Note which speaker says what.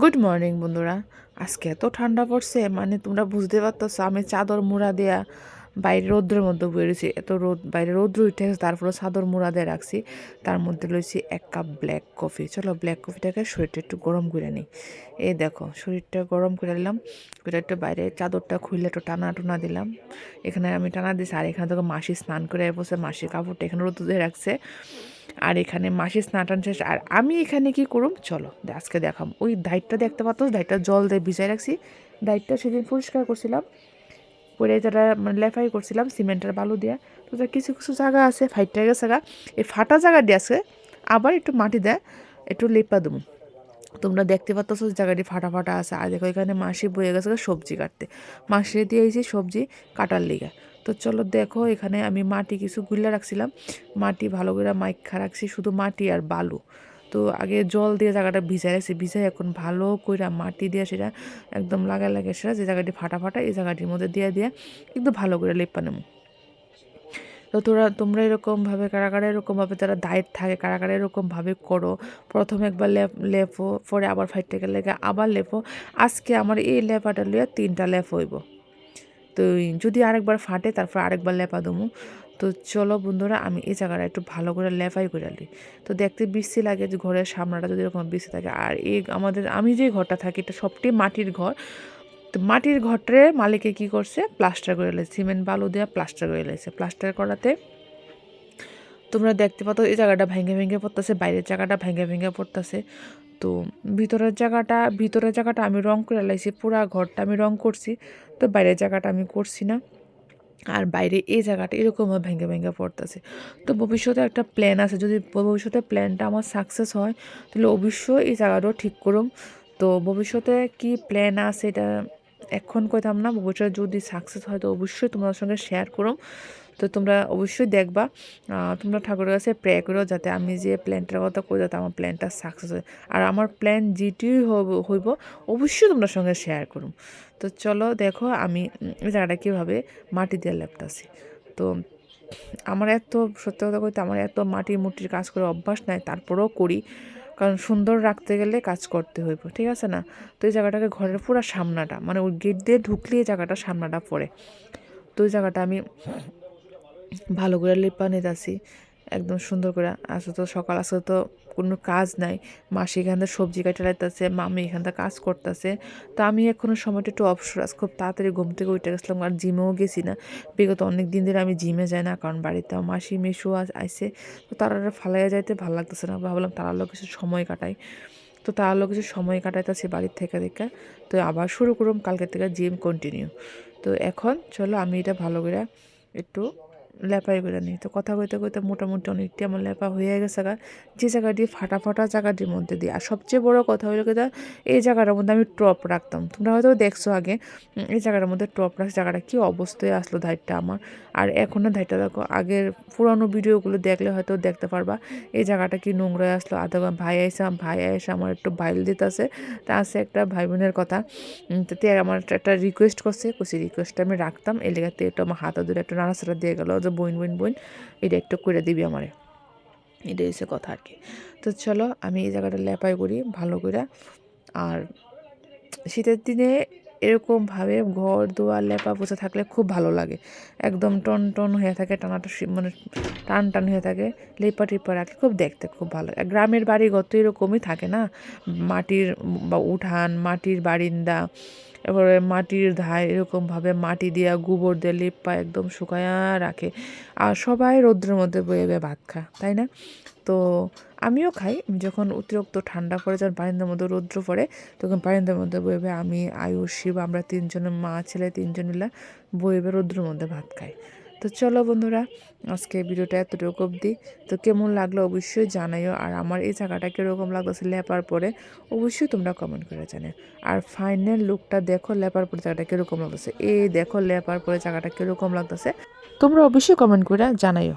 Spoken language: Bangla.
Speaker 1: গুড মর্নিং বন্ধুরা। আজকে এত ঠান্ডা পড়ছে মানে তোমরা বুঝতে পারতেছো, আমি চাদর মুড়া দেয়া বাইরে রৌদ্রের মধ্যে বেরিয়েছি এত রোদ, বাইরে রৌদ্র উঠে গেছে তারপরে চাদর মুড়া দিয়ে রাখছি। তার মধ্যে লইছি এক কাপ ব্ল্যাক কফি চলো ব্ল্যাক কফিটাকে শরীরটা একটু গরম করে নিই। এই দেখো, শরীরটা গরম করে নিলাম, করে একটু বাইরে চাদরটা খুললে একটু টানা টুনা দিলাম। এখানে আমি টানা দিছি, আর এখানে তোকে মাসি স্নান করে বসে মাসির কাপড়টা এখানে রোদ দিয়ে রাখছে। আর এখানে মাসি স্নাটান শেষ। আর আমি এখানে কি করুম? চলো আজকে দেখাম। ওই দাইটটা দেখতে পাতো দাইটটা জল দিয়ে ভিজাই রাখছি। দাইটটা সেদিন পরিষ্কার করছিলাম। পরে যারা মানে লেফাই করছিলাম, সিমেন্টের বালু দিয়া। তো তার কিছু কিছু জায়গা আছে, ফাইট গেছে জায়গা। এই ফাটা জায়গা দিয়ে আছে আবার একটু মাটি দেয়, একটু লেপা দেবো তোমরা দেখতে পাচ্ছ জায়গাটি ফাটা ফাটা আছে। আর দেখো এখানে মাসি বয়ে গেছে সবজি কাটতে। মাসি দিয়েছি সবজি কাটার লিগা। তো চলো দেখো, এখানে আমি মাটি কিছু গুল্লা রাখছিলাম। মাটি ভালো করে মাইখা রাখছি, শুধু মাটি আর বালু। তো আগে জল দিয়ে জায়গাটা ভিজাই রাখছি। ভিজাই এখন ভালো করে মাটি দিয়ে সেটা একদম লাগা লাগে সেটা যে জায়গাটি ফাটা ফাটা এই জায়গাটির মধ্যে দিয়ে দিয়ে একটু ভালো করে লেপা নেব। তো তোরা, তোমরা এরকমভাবে কারা কারা এরকমভাবে তারা ডায়েট থাকে কারা কারা এরকমভাবে করো। প্রথমে একবার লেপ, লেপো, পরে আবার ফাইটে গেলে আবার লেপো। আজকে আমার এই লেপাটা লইয়া তিনটা লেপ হইব। তো যদি আরেকবার ফাটে, তারপর আরেকবার লেপা দেবো তো চলো বন্ধুরা, আমি এই জায়গাটা একটু ভালো করে লেপাই করে নিই তো দেখতে বৃষ্টি লাগে, যে ঘরের সামনাটা যদি এরকম বৃষ্টি থাকে। আর এই আমাদের, আমি যে ঘরটা থাকি, এটা সবটাই মাটির ঘর। তো মাটির ঘরটারে মালিকে কি করছে? প্লাস্টার করে লেছে, সিমেন্ট, বালু দেওয়া প্লাস্টার করে লেছে। প্লাস্টার করাতে তোমরা দেখতে পাতো এই জায়গাটা ভেঙে ভেঙে পড়তেছে, বাইরের জায়গাটা ভেঙে ভেঙে পড়তেছে। তো ভিতরের জায়গাটা ভিতরের জায়গাটা আমি রং করে লাইছি, পুরা ঘরটা আমি রং করছি, তো বাইরের জায়গাটা আমি করছি না। আর বাইরে এই জায়গাটা এরকমভাবে ভেঙে ভেঙে পড়তেছে। তো ভবিষ্যতে একটা প্ল্যান আছে, যদি ভবিষ্যতে প্ল্যানটা আমার সাকসেস হয়, তাহলে অবশ্যই এই জায়গাটাও ঠিক করুম তো ভবিষ্যতে কি প্ল্যান আছে এটা এখন কইতাম না, ভবিষ্যতে যদি সাকসেস হয় তো অবশ্যই তোমাদের সঙ্গে শেয়ার করুম। তো তোমরা অবশ্যই দেখবা তোমরা ঠাকুরের কাছে প্রে করো যাতে আমি যে প্ল্যানটার কথা কই যাতে আমার প্ল্যানটা সাকসেস হয়। আর আমার প্ল্যান যেটি হইব অবশ্যই তোমরা সঙ্গে শেয়ার করুম। তো চলো দেখো আমি এই জায়গাটা কীভাবে মাটি দিয়ে লেপটাছি তো আমার এত, সত্যি কথা কইতে আমার এত মাটি মুটির কাজ করে অভ্যাস নাই, তারপরেও করি। কারণ সুন্দর রাখতে গেলে কাজ করতে হইব, ঠিক আছে না? তো এই জায়গাটাকে ঘরের পুরো সামনাটা মানে ওই গেট দিয়ে ঢুকলে এই জায়গাটা সামনাটা পড়ে। তো ওই জায়গাটা আমি ভালো করে লেপা নিতেছি। একদম সুন্দর করে আসলে তো, সকাল আসলে তো কোনো কাজ নাই। মাসি এখান থেকে সবজি কাটা লাইতেছে মামি এখান থেকে কাজ করতেছে। তো আমি এখনও সময়টা একটু অবসর আজ খুব তাড়াতাড়ি ঘুম থেকে উঠে গেছিলাম, আর জিমেও গেছি না। বিগত অনেক দিন ধরে আমি জিমে যাই না, কারণ বাড়িতে মাসি মেশু আস- আইসে। তো তারা ফালাইয়া যাইতে ভালো লাগতেছে না, ভাবলাম তারা লোক কিছু সময় কাটাই। তো তার লোক কিছু সময় কাটাইতেছি বাড়ির থেকে থেকে তো আবার শুরু করুম, কালকে থেকে জিম কন্টিনিউ তো এখন চলো আমি এটা ভালো করে একটু লেপাই করে নিই তো কথা কইতে কইতে মোটামুটি অনেকটি আমার লেপা হয়ে গেছে গা। যে জায়গাটি ফাটা ফাটা জায়গাটির মধ্যে দিয়ে। আর সবচেয়ে বড় কথা হলো কি এই জায়গাটার মধ্যে আমি টপ রাখতাম। তোমরা হয়তো দেখছ আগে এই জায়গাটার মধ্যে টপ রাখছি জায়গাটা কী অবস্থায় আসলো ধাইটটা আমার। আর এখনও ধাইটটা দেখো আগের পুরানো ভিডিওগুলো দেখলে হয়তো দেখতে পারবা এই জায়গাটা কি নোংরা আসলো। আধা ভাই আইসা ভাই আইসা আমার একটু বাইল দিতেছে। তা আছে একটা ভাই বোনের কথা উম, তো তে আমার একটা- রিকোয়েস্ট করছে। কুসি রিকোয়েস্টটা আমি রাখতাম। এই লেগাতে একটু আমার হাতে ধরে একটু নাড়াচাড়া দিয়ে গেল। যে বইন বইন বইন এটা একটু করে দিবি আমারে। এটাই হচ্ছে কথা আর কি। তো চলো, আমি এই জায়গাটা লেপাই করি ভালো করে আর শীতের দিনে এরকমভাবে ঘর, দুয়ার, লেপা পোছা থাকলে খুব ভালো লাগে। একদম টন টন হয়ে থাকে, টানাটা মানে টান টান হয়ে থাকে, লেপা, টেপা রাখলে খুব দেখতে খুব ভালো। লাগে গ্রামের বাড়ি তো এরকমই থাকে না? মাটির বা উঠান, মাটির বারিন্দা এবারে মাটির ধায় এরকমভাবে মাটি দিয়া গোবর দিয়ে লিপ্পা একদম শুকায়া রাখে। আর সবাই রৌদ্রের মধ্যে বয়ে ভাত খায়, তাই না? তো আমিও খাই। যখন অতিরিক্ত ঠান্ডা পড়ে যখন বারিন্দার মধ্যে রৌদ্র পড়ে, তখন বারিন্দার মধ্যে বয়ে আমি, আয়ুষ, শিব, আমরা তিনজনের মা, ছেলে তিনজন মিলে বইবে রৌদ্রের মধ্যে ভাত খাই। তো চলো বন্ধুরা, আজকে ভিডিওটা এতটুকু অবধি। তো কেমন লাগল অবশ্যই জানাইও, আর আমার এই জায়গাটা কীরকম লাগতেছে লেপার পরে, অবশ্যই তোমরা কমেন্ট করে জানাও। আর ফাইনাল লুকটা দেখো লেপার পরে জায়গাটা কীরকম লাগতেছে। এই দেখো লেপার পরে জায়গাটা কীরকম লাগতেছে, তোমরা অবশ্যই কমেন্ট করে জানাইও।